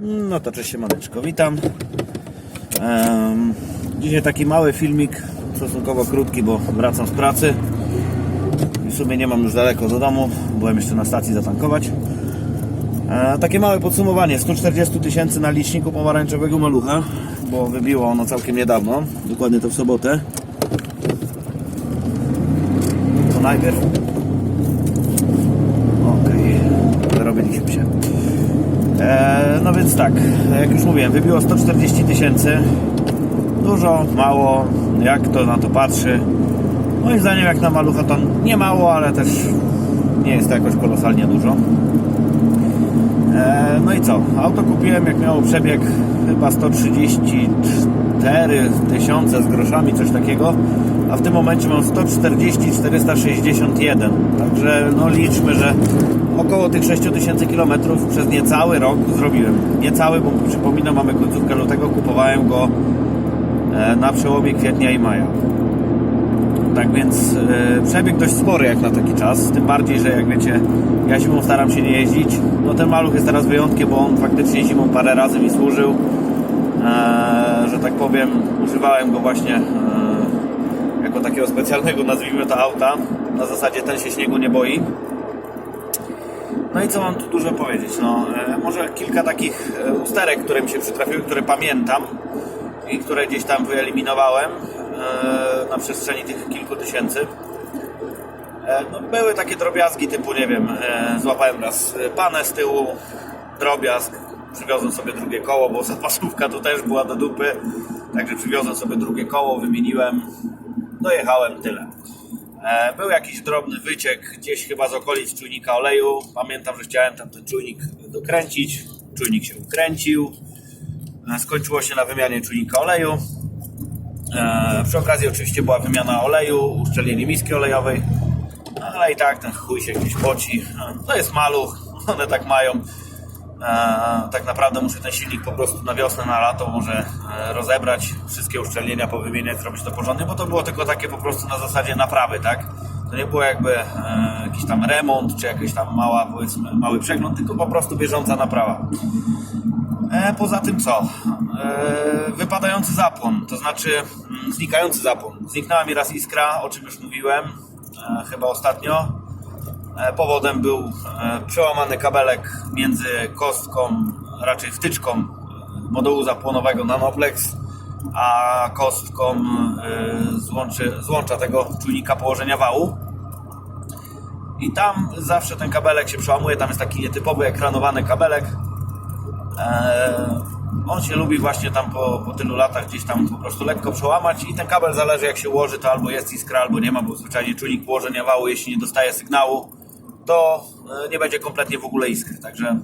No to cześć siemaneczko, witam. Em, dzisiaj taki mały filmik, stosunkowo krótki, bo wracam z pracy. W sumie nie mam już daleko do domu, byłem jeszcze na stacji zatankować. E, takie małe podsumowanie, 140 tysięcy na liczniku pomarańczowego malucha, bo wybiło ono całkiem niedawno, dokładnie to w sobotę. To najpierw. Okej, zarobiliśmy się. E, no więc tak, jak już mówiłem, wybiło 140 tysięcy. Dużo, mało, jak to na to patrzy. Moim zdaniem jak na malucha to nie mało, ale też nie jest to jakoś kolosalnie dużo. E, no i co? Auto kupiłem jak miało przebieg chyba 134 tysiące z groszami, coś takiego. A w tym momencie mam 140 461. Także no liczmy, że około tych 6000 km przez niecały rok zrobiłem. Niecały, bo przypominam, mamy końcówkę lutego, kupowałem go e, na przełomie kwietnia i maja. Tak więc e, przebieg dość spory jak na taki czas. Tym bardziej, że jak wiecie, ja zimą staram się nie jeździć. No ten maluch jest teraz wyjątkiem, bo on faktycznie zimą parę razy mi służył. E, że tak powiem, używałem go właśnie jako takiego specjalnego, nazwijmy to auta. Na zasadzie ten się śniegu nie boi. No i co mam tu dużo powiedzieć? No, e, może kilka takich e, usterek, które mi się przytrafiły, które pamiętam i które gdzieś tam wyeliminowałem e, na przestrzeni tych kilku tysięcy. No, były takie drobiazgi typu, nie wiem, złapałem raz panę z tyłu, drobiazg, przywiozłem sobie drugie koło, bo zapasówka tu też była do dupy, także przywiozłem sobie drugie koło, wymieniłem, dojechałem, tyle. E, Był jakiś drobny wyciek gdzieś chyba z okolic czujnika oleju. Pamiętam, że chciałem tam ten czujnik dokręcić. Czujnik się ukręcił. E, Skończyło się na wymianie czujnika oleju. E, Przy okazji oczywiście była wymiana oleju, uszczelnienie miski olejowej. Ale i tak ten chuj się gdzieś poci. To jest maluch, one tak mają. Tak naprawdę muszę ten silnik po prostu na wiosnę, na lato może e, rozebrać, wszystkie uszczelnienia powymieniać, zrobić to porządnie, bo to było tylko takie po prostu na zasadzie naprawy, tak? To nie było jakby e, jakiś tam remont, czy jakiś tam mała, powiedzmy, mały przegląd, tylko po prostu bieżąca naprawa. E, poza tym co? Wypadający zapłon, to znaczy mm, znikający zapłon. Zniknęła mi raz iskra, o czym już mówiłem, chyba ostatnio. E, Powodem był e, przełamany kabelek między kostką, raczej wtyczką e, modułu zapłonowego Nanoplex, a kostką złączy, złącza tego czujnika położenia wału. I tam zawsze ten kabelek się przełamuje, tam jest taki nietypowy ekranowany kabelek. On się lubi właśnie tam po, po tylu latach gdzieś tam po prostu lekko przełamać i ten kabel zależy jak się ułoży, to albo jest iskra, albo nie ma, bo zwyczajnie czujnik położenia wału, jeśli nie dostaje sygnału, to e, nie będzie kompletnie w ogóle iskry, także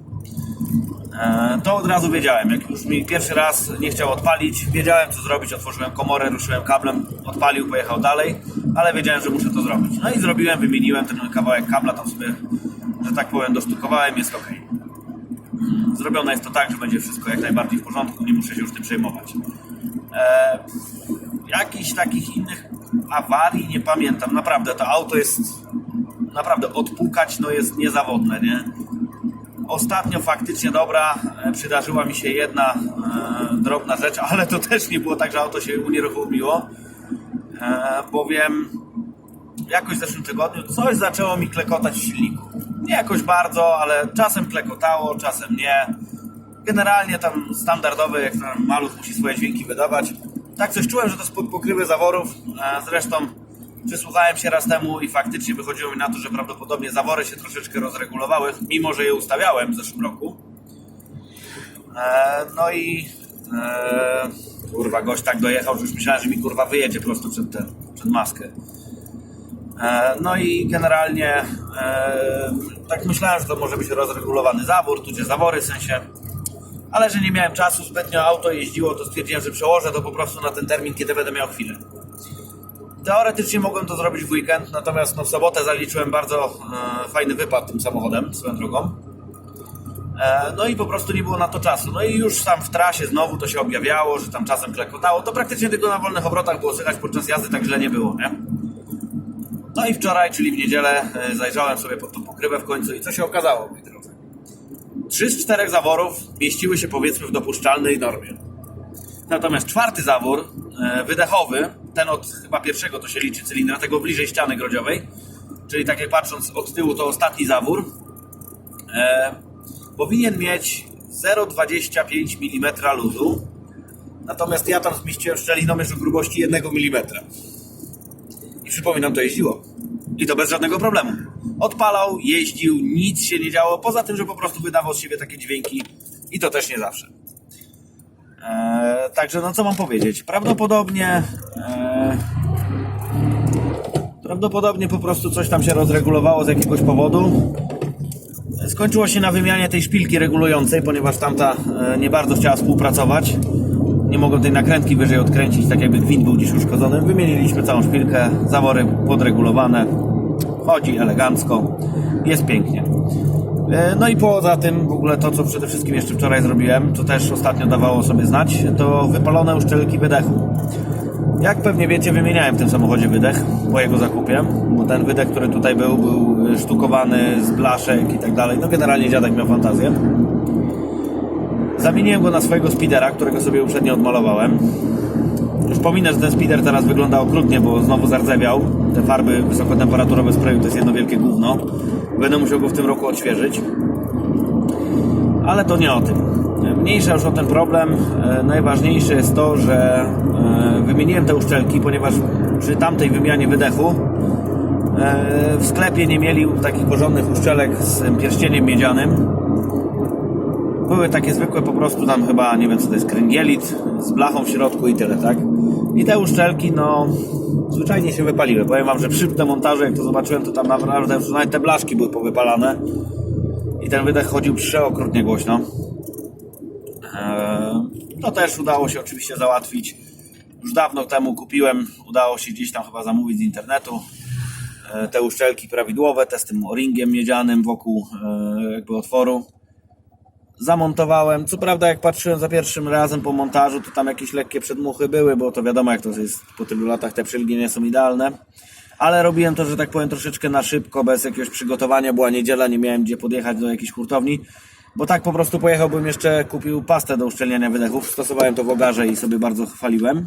e, to od razu wiedziałem, jak już mi pierwszy raz nie chciał odpalić, wiedziałem co zrobić, otworzyłem komorę, ruszyłem kablem, odpalił, pojechał dalej, ale wiedziałem, że muszę to zrobić. No i zrobiłem, wymieniłem ten kawałek kabla, tam sobie, że tak powiem, dosztukowałem, jest ok. Zrobione jest to tak, że będzie wszystko jak najbardziej w porządku, nie muszę się już tym przejmować. E, jakichś takich innych awarii nie pamiętam. Naprawdę, to auto jest naprawdę odpukać, no jest niezawodne, nie? Ostatnio faktycznie dobra, e, przydarzyła mi się jedna e, drobna rzecz, ale to też nie było tak, że auto się unieruchomiło, e, bowiem jakoś w zeszłym tygodniu coś zaczęło mi klekotać w silniku. Nie jakoś bardzo, ale czasem klekotało, czasem nie. Generalnie tam standardowy, jak tam maluch musi swoje dźwięki wydawać. Tak coś czułem, że to spod pokrywy zaworów. E, Zresztą przysłuchałem się raz temu i faktycznie wychodziło mi na to, że prawdopodobnie zawory się troszeczkę rozregulowały, mimo że je ustawiałem w zeszłym roku. E, No i e, kurwa, gość tak dojechał, że już myślałem, że mi kurwa wyjedzie prosto przed, ten, przed maskę. E, No i generalnie e, tak myślałem, że to może być rozregulowany zawór, tudzież zawory w sensie, ale że nie miałem czasu, zbytnio auto jeździło, to stwierdziłem, że przełożę to po prostu na ten termin, kiedy będę miał chwilę. Teoretycznie mogłem to zrobić w weekend, natomiast no, w sobotę zaliczyłem bardzo e, fajny wypad tym samochodem, swoją drogą. E, No i po prostu nie było na to czasu. No i już tam w trasie znowu to się objawiało, że tam czasem klekotało. To praktycznie tylko na wolnych obrotach było słychać podczas jazdy, tak źle nie było, nie? No i wczoraj, czyli w niedzielę, e, zajrzałem sobie pod tą pokrywę w końcu i co się okazało, moi drodzy? Trzy z czterech zaworów mieściły się powiedzmy w dopuszczalnej normie. Natomiast czwarty zawór, e, wydechowy, ten od chyba pierwszego to się liczy cylindra, tego bliżej ściany grodziowej, czyli tak jak patrząc od tyłu to ostatni zawór, e, powinien mieć 0,25 mm luzu. Natomiast ja tam zmieściłem szczelinomierz o grubości 1 mm. I przypominam, to jeździło. I to bez żadnego problemu. Odpalał, jeździł, nic się nie działo, poza tym, że po prostu wydawał z siebie takie dźwięki i to też nie zawsze. Eee, także no co mam powiedzieć? Prawdopodobnie eee, prawdopodobnie po prostu coś tam się rozregulowało z jakiegoś powodu. Skończyło się na wymianie tej szpilki regulującej, ponieważ tamta e, nie bardzo chciała współpracować. Nie mogłem tej nakrętki wyżej odkręcić, tak jakby gwint był gdzieś uszkodzony. Wymieniliśmy całą szpilkę, zawory podregulowane. Chodzi elegancko, jest pięknie. E, No i poza tym, w ogóle to, co przede wszystkim jeszcze wczoraj zrobiłem, co też ostatnio dawało sobie znać, to wypalone uszczelki wydechu. Jak pewnie wiecie, wymieniałem w tym samochodzie wydech po jego zakupie, bo ten wydech, który tutaj był, był sztukowany z blaszek i tak dalej. No generalnie dziadek miał fantazję. Zamieniłem go na swojego speedera, którego sobie uprzednio odmalowałem. Już pominę, że ten speeder teraz wygląda okrutnie, bo znowu zardzewiał. Te farby wysokotemperaturowe sprayu to jest jedno wielkie gówno. Będę musiał go w tym roku odświeżyć. Ale to nie o tym. Mniejsza już o ten problem. E, Najważniejsze jest to, że e, wymieniłem te uszczelki, ponieważ przy tamtej wymianie wydechu e, w sklepie nie mieli takich porządnych uszczelek z pierścieniem miedzianym. Były takie zwykłe po prostu tam chyba, nie wiem co to jest, kręgielit z blachą w środku i tyle, tak? I te uszczelki, no, zwyczajnie się wypaliły. Powiem wam, że przy demontażu, jak to zobaczyłem, to tam naprawdę nawet te blaszki były powypalane. I ten wydech chodził przeokrutnie głośno. Eee, To też udało się oczywiście załatwić. Już dawno temu kupiłem, udało się gdzieś tam chyba zamówić z internetu e, te uszczelki prawidłowe, te z tym o-ringiem miedzianym wokół e, jakby otworu. Zamontowałem. Co prawda, jak patrzyłem za pierwszym razem po montażu, to tam jakieś lekkie przedmuchy były, bo to wiadomo, jak to jest po tylu latach, te przylgi nie są idealne. Ale robiłem to, że tak powiem, troszeczkę na szybko, bez jakiegoś przygotowania. Była niedziela, nie miałem gdzie podjechać do jakiejś hurtowni. Bo tak po prostu pojechałbym jeszcze, kupił pastę do uszczelniania wydechów. Stosowałem to w ogarze i sobie bardzo chwaliłem.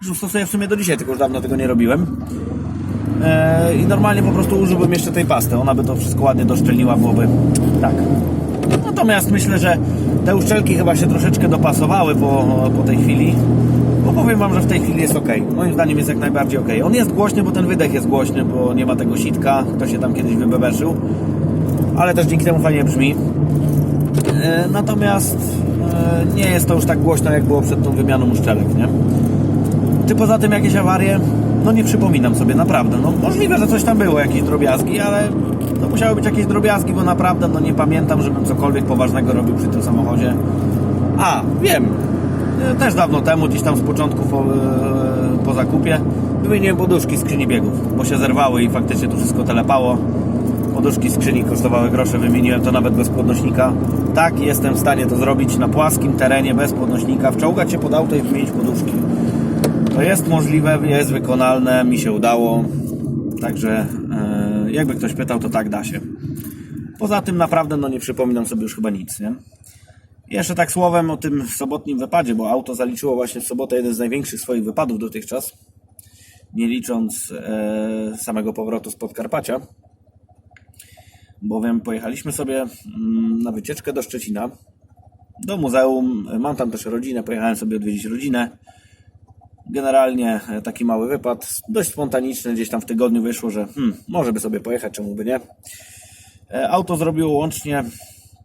Zresztą stosuję w sumie do dzisiaj, tylko już dawno tego nie robiłem. Eee, I normalnie po prostu użyłbym jeszcze tej pasty. Ona by to wszystko ładnie doszczelniła, byłoby tak. Natomiast myślę, że te uszczelki chyba się troszeczkę dopasowały po, po tej chwili. Bo powiem Wam, że w tej chwili jest ok. Moim zdaniem jest jak najbardziej ok. On jest głośny, bo ten wydech jest głośny, bo nie ma tego sitka. Kto się tam kiedyś wybebeszył. Ale też dzięki temu fajnie brzmi. E, Natomiast e, nie jest to już tak głośno, jak było przed tą wymianą uszczelek, nie? Czy poza tym jakieś awarie? No nie przypominam sobie, naprawdę. No możliwe, że coś tam było, jakieś drobiazgi, ale to musiały być jakieś drobiazgi, bo naprawdę no nie pamiętam, żebym cokolwiek poważnego robił przy tym samochodzie. A, wiem. E, Też dawno temu, gdzieś tam z początku po, e, po zakupie, wymieniłem poduszki skrzyni biegów, bo się zerwały i faktycznie to wszystko telepało. Poduszki skrzyni kosztowały grosze, wymieniłem to nawet bez podnośnika. Tak, jestem w stanie to zrobić na płaskim terenie, bez podnośnika, wczołgać się pod auto i wymienić poduszki. To jest możliwe, jest wykonalne, mi się udało. Także e, jakby ktoś pytał, to tak da się. Poza tym naprawdę no nie przypominam sobie już chyba nic, nie? Jeszcze tak słowem o tym sobotnim wypadzie, bo auto zaliczyło właśnie w sobotę jeden z największych swoich wypadów dotychczas. Nie licząc e, samego powrotu z Podkarpacia. Bowiem pojechaliśmy sobie mm, na wycieczkę do Szczecina, do muzeum. Mam tam też rodzinę, pojechałem sobie odwiedzić rodzinę. Generalnie e, taki mały wypad, dość spontaniczny, gdzieś tam w tygodniu wyszło, że hmm, może by sobie pojechać, czemu by nie. E, Auto zrobiło łącznie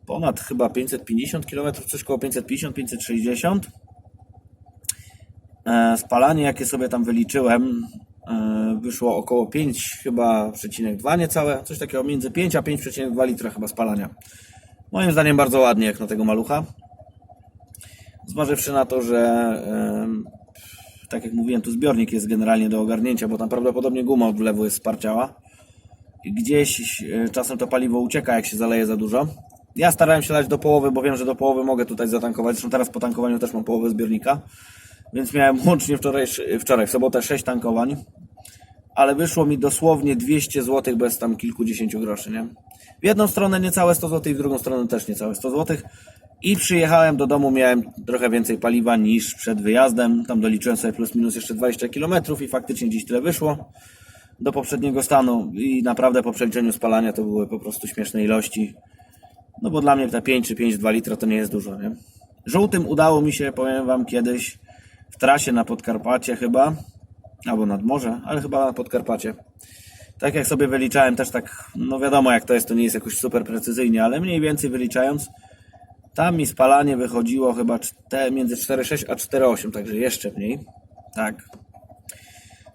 ponad chyba 550 km, coś koło 550-560. E, Spalanie, jakie sobie tam wyliczyłem, wyszło około 5 chyba przecinek 2 niecałe, coś takiego między 5 a 5,2 litra chyba spalania. Moim zdaniem bardzo ładnie jak na tego malucha. Zważywszy na to, że tak jak mówiłem, tu zbiornik jest generalnie do ogarnięcia, bo tam prawdopodobnie guma od wlewu jest sparciała. I Gdzieś e, czasem to paliwo ucieka, jak się zaleje za dużo. Ja starałem się lać do połowy, bo wiem, że do połowy mogę tutaj zatankować. Zresztą teraz po tankowaniu też mam połowę zbiornika. Więc miałem łącznie wczoraj, wczoraj w sobotę 6 tankowań. Ale wyszło mi dosłownie 200 zł bez tam kilkudziesięciu groszy, nie? W jedną stronę niecałe 100 zł, w drugą stronę też niecałe 100 zł. I przyjechałem do domu, miałem trochę więcej paliwa niż przed wyjazdem. Tam doliczyłem sobie plus minus jeszcze 20 km i faktycznie gdzieś tyle wyszło do poprzedniego stanu. I naprawdę po przeliczeniu spalania to były po prostu śmieszne ilości. No bo dla mnie te 5 czy 5,2 litra to nie jest dużo, nie? Żółtym udało mi się, powiem Wam, kiedyś w trasie na Podkarpacie chyba, albo nad morze, ale chyba na Podkarpacie. Tak jak sobie wyliczałem też tak, no wiadomo jak to jest, to nie jest jakoś super precyzyjnie, ale mniej więcej wyliczając, tam mi spalanie wychodziło chyba między 4,6 a 4,8, także jeszcze mniej. Tak.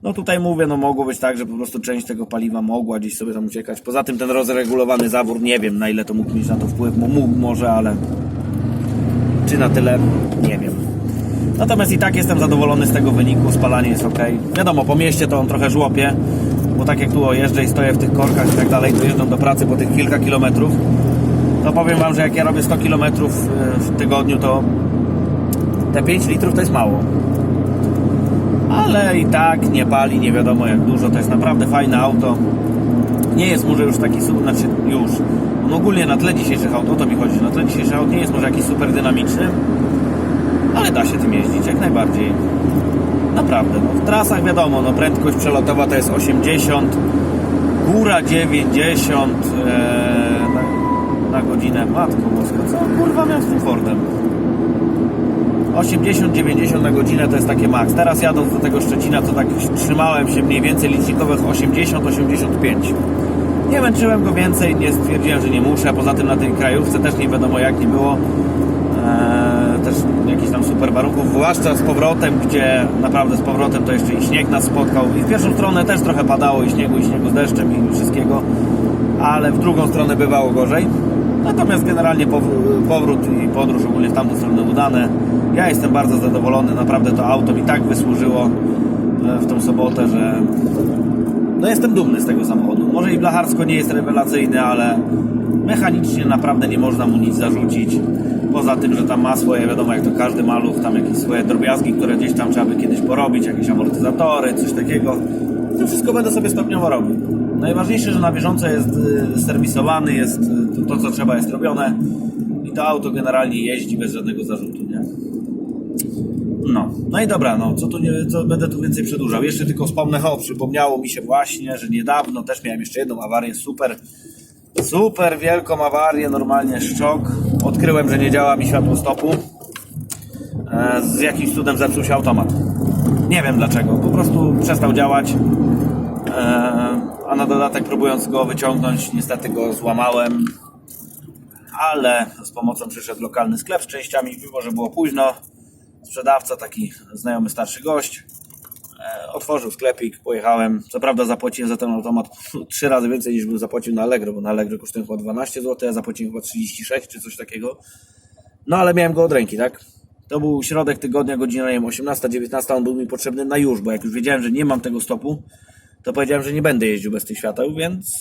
No tutaj mówię, no mogło być tak, że po prostu część tego paliwa mogła gdzieś sobie tam uciekać. Poza tym ten rozregulowany zawór, nie wiem na ile to mógł mieć na to wpływ, bo mógł może, ale czy na tyle, nie wiem. Natomiast i tak jestem zadowolony z tego wyniku, spalanie jest ok. Wiadomo, po mieście to on trochę żłopie, bo tak jak tu jeżdżę i stoję w tych korkach i tak dalej, dojeżdżam do pracy po tych kilka kilometrów, to powiem Wam, że jak ja robię 100 kilometrów e, w tygodniu, to te 5 litrów to jest mało. Ale i tak nie pali, nie wiadomo jak dużo, to jest naprawdę fajne auto. Nie jest może już taki super, znaczy już. Ogólnie na tle dzisiejszych aut, o to mi chodzi, na tle dzisiejszych aut nie jest może jakiś super dynamiczny, ale da się tym jeździć jak najbardziej. Naprawdę, no, w trasach wiadomo, no, prędkość przelotowa to jest 80, góra 90 e, na, godzinę. Matko boska, co kurwa miał z tym Fordem? 80-90 na godzinę to jest takie maks. Teraz jadąc do tego Szczecina, to tak trzymałem się mniej więcej licznikowych 80-85. Nie męczyłem go więcej, nie stwierdziłem, że nie muszę. Poza tym na tej krajówce też nie wiadomo jak nie było. Eee, też jakichś tam super warunków, zwłaszcza z powrotem, gdzie naprawdę z powrotem to jeszcze i śnieg nas spotkał. I w pierwszą stronę też trochę padało i śniegu, i śniegu z deszczem i wszystkiego, ale w drugą stronę bywało gorzej. Natomiast generalnie powr- powrót i podróż ogólnie w tamtą stronę udane. Ja jestem bardzo zadowolony, naprawdę to auto mi tak wysłużyło e, w tą sobotę, że no jestem dumny z tego samochodu. Może i blacharsko nie jest rewelacyjny, ale mechanicznie naprawdę nie można mu nic zarzucić. Poza tym, że tam ma swoje, wiadomo jak to każdy maluch, tam jakieś swoje drobiazgi, które gdzieś tam trzeba by kiedyś porobić, jakieś amortyzatory, coś takiego. To wszystko będę sobie stopniowo robił. Najważniejsze, że na bieżąco jest y, serwisowany, jest y, to, co trzeba jest robione i to auto generalnie jeździ bez żadnego zarzutu, nie? No, no i dobra, no, co tu nie, co będę tu więcej przedłużał. Jeszcze tylko wspomnę, o, przypomniało mi się właśnie, że niedawno też miałem jeszcze jedną awarię, super, super wielką awarię, normalnie szok. Odkryłem, że nie działa mi światło stopu. E, z jakimś cudem zepsuł się automat. Nie wiem dlaczego, po prostu przestał działać. E, a na dodatek próbując go wyciągnąć, niestety go złamałem. Ale z pomocą przyszedł lokalny sklep z częściami, mimo że było późno sprzedawca, taki znajomy starszy gość, e, otworzył sklepik, pojechałem. Co prawda zapłaciłem za ten automat trzy razy więcej niż bym zapłacił na Allegro, bo na Allegro kosztuje chyba 12 zł, ja zapłaciłem chyba 36 czy coś takiego. No ale miałem go od ręki, tak? To był środek tygodnia, godzina nie wiem, 18-19, on był mi potrzebny na już, bo jak już wiedziałem, że nie mam tego stopu, to powiedziałem, że nie będę jeździł bez tych świateł, więc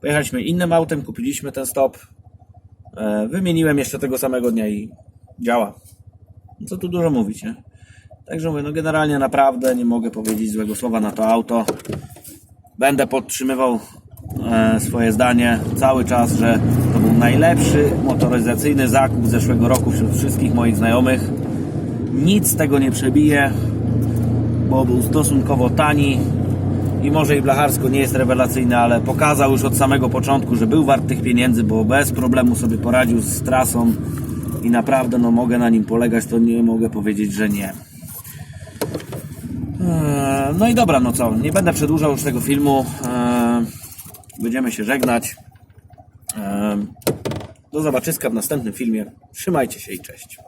pojechaliśmy innym autem, kupiliśmy ten stop, wymieniłem jeszcze tego samego dnia i działa. Co tu dużo mówić, nie? Także mówię, no generalnie naprawdę nie mogę powiedzieć złego słowa na to auto. Będę podtrzymywał e, swoje zdanie cały czas, że to był najlepszy motoryzacyjny zakup zeszłego roku wśród wszystkich moich znajomych. Nic z tego nie przebije, bo był stosunkowo tani i może i blacharsko nie jest rewelacyjny, ale pokazał już od samego początku, że był wart tych pieniędzy, bo bez problemu sobie poradził z trasą i naprawdę no, mogę na nim polegać, to nie mogę powiedzieć, że nie. Eee, No i dobra, no co, nie będę przedłużał już tego filmu. Eee, Będziemy się żegnać. Eee, Do zobaczyska w następnym filmie. Trzymajcie się i cześć.